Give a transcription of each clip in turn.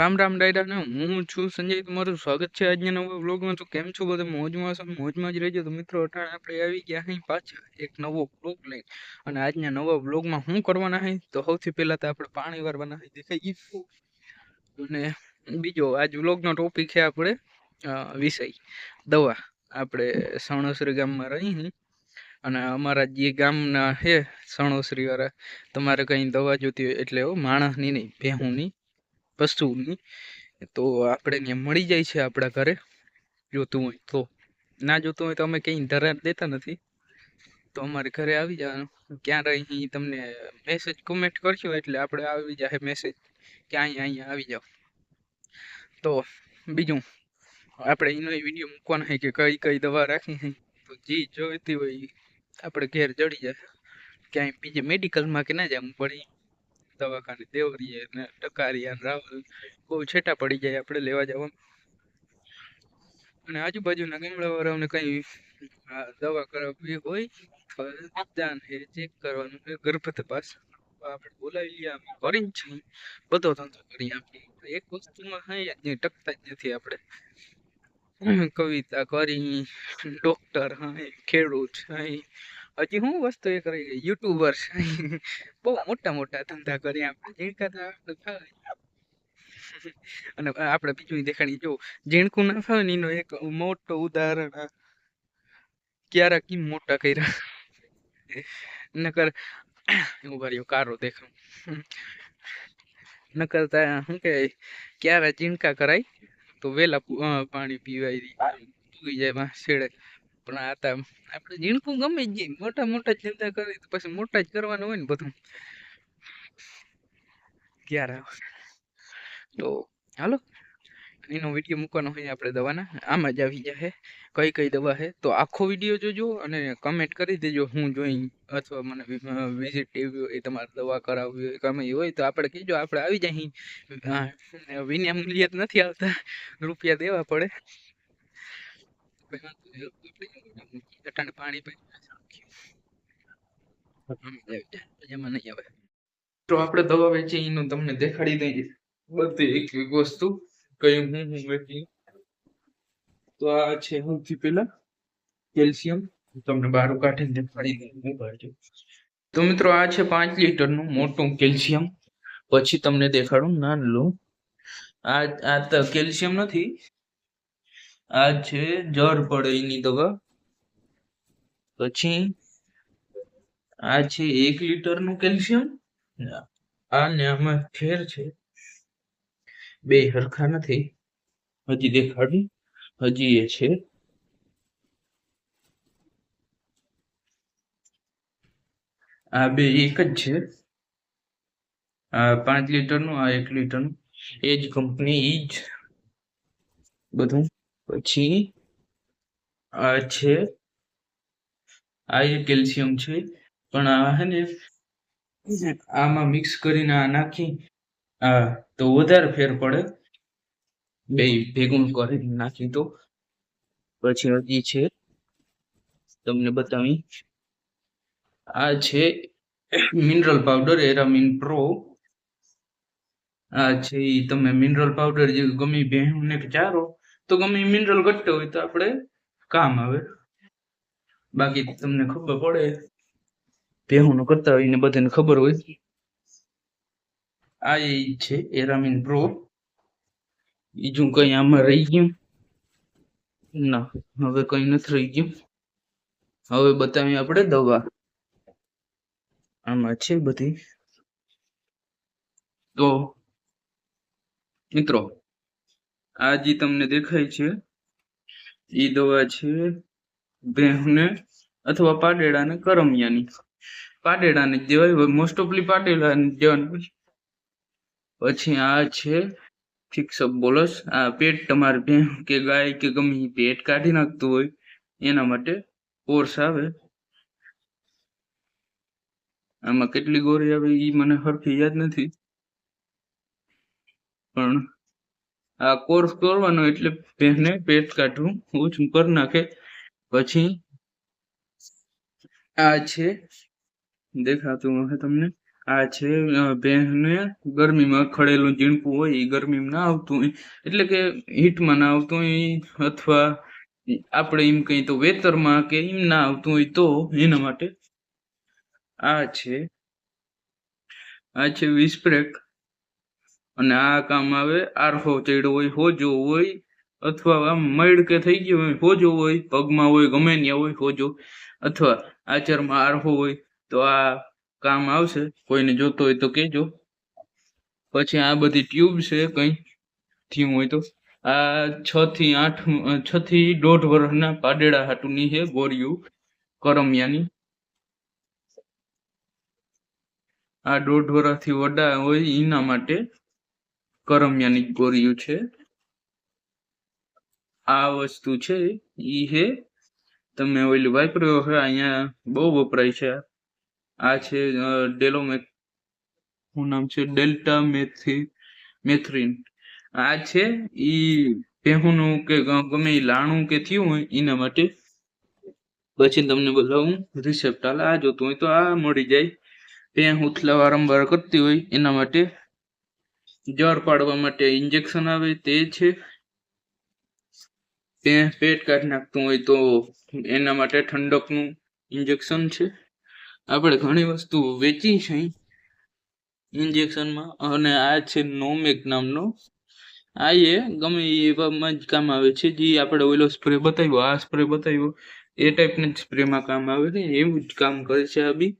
રામ રામ ડાયરા હું છું સંજય તમારું સ્વાગત છે આજના નવા વ્લોગમાં. તો કેમ છો બધા? મોજમાં છો? મોજમાં જ રહેજો. તો મિત્રો અટાણે આપણે આવી ગયા અહીં પાછા એક નવો વ્લોગ લઈને અને આજના નવા વ્લોગમાં શું કરવાના હોય તો સૌથી પહેલા તો આપણે પાણી વારવાના હોય દેખાઈ અને બીજો આજ વ્લોગનો ટોપિક છે આપણે વિષય. દવા. આપણે સણોસરી ગામમાં રહી અને અમારા જે ગામના છે સણોસરીવાળા તમારે કંઈ દવા જોતી હોય એટલે હો, માણસની નહીં ભેહુંની. પશુની તો આપણે ત્યાં મળી જાય છે આપણા ઘરે. જોતું હોય તો. ના જોતું હોય તો અમે કંઈ ધરા દેતા નથી. તો અમારે ઘરે આવી જવાનું. ક્યાં રહી તમને મેસેજ કમેન્ટ કરશો એટલે આપણે આવી જાય મેસેજ કે અહીંયા અહીંયા આવી જાઓ. તો બીજું, આપણે એનો વીડિયો મૂકવાનો છે કે કઈ કઈ દવા રાખી તો જે જોઈતી હોય આપણે ઘેર જડી જાય. ક્યાંય બીજે મેડિકલમાં કે ના જવું પડે. દવાખાને, દેવરીએ ને ટકારિયા ને રાવલ, બહુ છેટા પડી જાય આપણે લેવા જવા. અને આજુબાજુના ગામડાવાળાઓને કંઈ દવા કરાવવી હોય તો એ ચેક કરવાનું છે ગર્ભ તપાસ આપણે બોલાવી લઈએ અમે કરીને જ બધો ધંધો કરી આપણે એક વસ્તુમાં હે ટકતા જ નથી આપણે. કવિતા કરી, ડોક્ટર હા, ખેડૂત હા હજી હું વસ્તુ એ કરી ગઈ, યુટ્યુબર બહુ મોટા મોટા ધંધા કર્યા આપણે જીણકા તો આપણે ફાવે અને આપણે બીજું દેખાડી, જો, જીણકું ના ફાવે એનો એક મોટો ઉદાહરણ ક્યારા કેમ મોટા કર્યા. નકર ઊભા રહ્યો કારો દેખાવ નકર શું કે, ક્યારા ચીણકા કરાય? તો વેલા પાણી પીવાય પીવી જાય છેડે પણ આ તો આપણે ઝીણકું ગમે જ જઈએ મોટા મોટા ચિંતા કરી તો પછી મોટા જ કરવાનું હોય ને બધું. ક્યારે તો હાલો. એનો વીડિયો મૂકવાનો હોય આપણે દવાના. આમાં જ આવી જશે કઈ કઈ દવા છે તો આખો વીડિયો જોજો અને કમેન્ટ કરી દેજો હું જોઈ અથવા મને વિઝિટ એવી હોય, તમારે દવા કરાવવી હોય, ગમે હોય તો આપણે કહેજો આપણે આવી જાય વિના મૂલ્ય નથી આવતા. રૂપિયા દેવા પડે. તો આપણે દવા વેચી એનું તમને દેખાડી દઈએ. બધી એક એક વસ્તુ કઈ હું હું વેચી. તો આ છે સૌથી પહેલા કેલ્શિયમ. તમને બહાર કાઢીને દેખાડી દઈએ. તો મિત્રો આ છે પાંચ લીટરનું મોટું કેલ્શિયમ. પછી તમને દેખાડું નાનલું આ આ કેલ્શિયમ નથી. આ છે જર પડે એની દવા. પછી આ છે એક લીટરનું કેલ્શિયમ. આ ને આમાં ફેર છે. બે હરખા નથી. હજી દેખાડી. હજી એ છે. આ બે એક જ છે. આ પાંચ લીટરનું, આ એક લીટરનું. એ જ કંપની એ જ બધું. પછી આ છે, આ એ કેલ્શિયમ છે, પણ આ હે ને આમાં મિક્સ કરીને આ નાખી, આ તો વધારે ફેર પડે. બે ભેગું કરી નાખી તો. પછી હજી છે, તમને બતાવી. આ છે મિનરલ પાવડર એરામિન પ્રો આ છે તમે મિનરલ પાવડર જે ગમે ભેહું ને ચારો તો ગમે મિનરલ ઘટતો હોય તો આપણે કામ આવે. બાકી તમને ખબર પડે ભેહું કરતા હોય ને બધાને ખબર હોય. આ એ છે, એરામિન પ્રો બીજું કઈ આમાં રહી ગયું. ના, હવે કઈ નથી રહી ગયું. હવે બતાવી આપણે દવા. આમાં છે બધી. તો, મિત્રો આ જે તમને દેખાય છે એ દવા છે ભેહને અથવા પાડેડાને કરમિયાની. પાડેડાને જ દેવાય મોસ્ટ ઓફલી પાડેડાને જ દેવાનું. પછી આ છે ફિક્સ બોલસ આ પેટ તમારે ભેં કે ગાય કે ગમે પેટ કાઢી નાખતું હોય, એના માટે કોર્સ આવે. આમાં કેટલી ગોળી આવે એ મને હરખી યાદ નથી. પણ આ કોર્સ કરવાનો એટલે ભેંને પેટ કાઢવું. ઓછું કરી નાખે. પછી આ છે. દેખાતું હશે તમને. આ છે અ, ગરમીમાં ખડેલું ઝીણકું હોય એ ગરમીમાં ના આવતું હોય. એટલે કે હીટમાં ના આવતું હોય અથવા આપણે એમ કહીએ તો વેતરમાં કે એમ ના આવતું હોય તો એના માટે આ છે. આ છે વિસ્પ્રેક અને આ કામ આવે આરફો ચડ્યો હોય, હોજો હોય, અથવા આમ મળ કે થઈ ગયો હોય, હોજો હોય, પગમાં હોય, ગમે ત્યાં હોય, હોજો, અથવા આચરમાં આરફો હોય, તો આ કામ આવશે. કોઈને જોતો હોય તો કહેજો. પછી આ બધી ટ્યુબ છે કઈ, થયું હોય તો. આ છ થી આઠ, છ થી દોઢ વર્ષના પાડેડા હાટુની છે ગોળીઓ કરમિયાની. આ દોઢ વર્ષથી વડા હોય એના માટે. કરમિયાની ગોરીયું છે. આ વસ્તુ છે, ઈ હે. તમે ઓઈલ વાપર્યો હોય અહીંયા બહુ વપરાય છે. આ. છે ડેલોમેક શું નામ છે ડેલ્ટા મેથી મેથ્રીન. આ છે, ઈ ભેહુંનું કે ગમે લાણું કે થયું હોય, એના માટે. પછી તમને બતાવું રિસેપ્ટ હાલ, આ જોતું હોય તો આ મળી જાય. ભેં ઉથલા વારંવાર કરતી હોય, એના માટે. જર પાડવા માટે ઇન્જેક્શન આવે તે છે. તે પેટ કાઢી નાખતું હોય તો એના માટે ઠંડકનું ઇન્જેક્શન છે. આપણે ઘણી વસ્તુ વેચી છે ઇન્જેક્શનમાં અને આ છે નોમેક નામનો. આ એ ગમે એવામાં જ કામ આવે છે. જે આપણે ઓઈલો સ્પ્રે બતાવ્યો, આ સ્પ્રે બતાવ્યો, એ ટાઈપના જ સ્પ્રેમાં કામ આવે છે. એવું જ કામ કરે છે આ બી.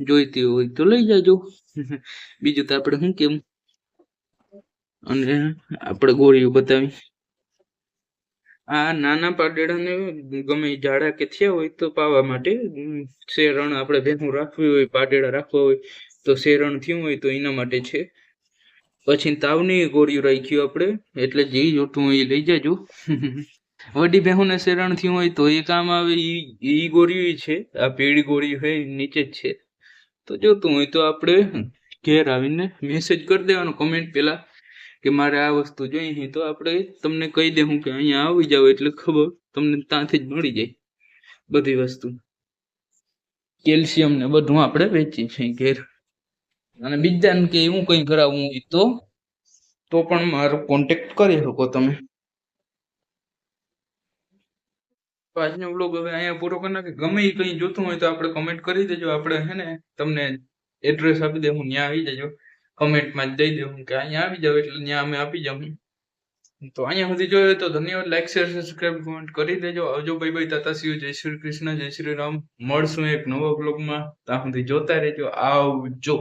જોઈતી હોય તો લઈ જાજો. બીજું તો આપણે શું કેમ અને આપણે ગોળીઓ બતાવી. આ નાના પાડેડાને ગમે ઝાડા કે થયા હોય તો પાવા માટે શેરણ આપણે ભેગું રાખવી હોય, પાડેડા રાખવા હોય, તો શેરણ થયું હોય તો એના માટે છે. પછી તાવની ગોળીઓ રાખ્યું આપણે, એટલે જે જોતું હોય એ લઈ જાજો. વડી ભેહુંને શેરણ થયું હોય તો એ કામ આવે એ ગોળીઓ છે. આ પીળી ગોળી હોય, નીચે જ છે. તો જોતું હોય તો આપણે ઘેર આવીને મેસેજ કરી દેવાનો કમેન્ટ પહેલાં કે મારે આ વસ્તુ જોઈએ તો આપણે તમને કહી દેવું કે અહીંયા આવી જાવ એટલે ખબર તમને ત્યાંથી જ મળી જાય બધી વસ્તુ. કેલ્શિયમ ને બધું આપણે વેચીએ છીએ ઘેર. અને બીજાને કે એવું કંઈ કરાવવું હોય તો તો પણ મારો કોન્ટેક્ટ કરી શકો તમે. તો આજનો બ્લોગ હવે અહીંયા પૂરો કરી નાખે ગમે એ કંઈ જોતું હોય તો આપણે કમેન્ટ કરી દેજો. આપણે હે ને તમને એડ્રેસ આપી દે, હું ત્યાં આવી જજો કમેન્ટમાં જ દઈ દેવું કે અહીંયા આવી જાવ એટલે ત્યાં અમે આપી જાઉં તો અહીંયા સુધી જોયો તો ધન્યવાદ. લાઈક શેર સબસ્ક્રાઇબ કમેન્ટ કરી દેજો. આવજો ભાઈ ભાઈ તાતા શિવ જય શ્રી કૃષ્ણ, જય શ્રી રામ. મળશું એક નવા બ્લોગમાં ત્યાં સુધી જોતા રહેજો. આવજો.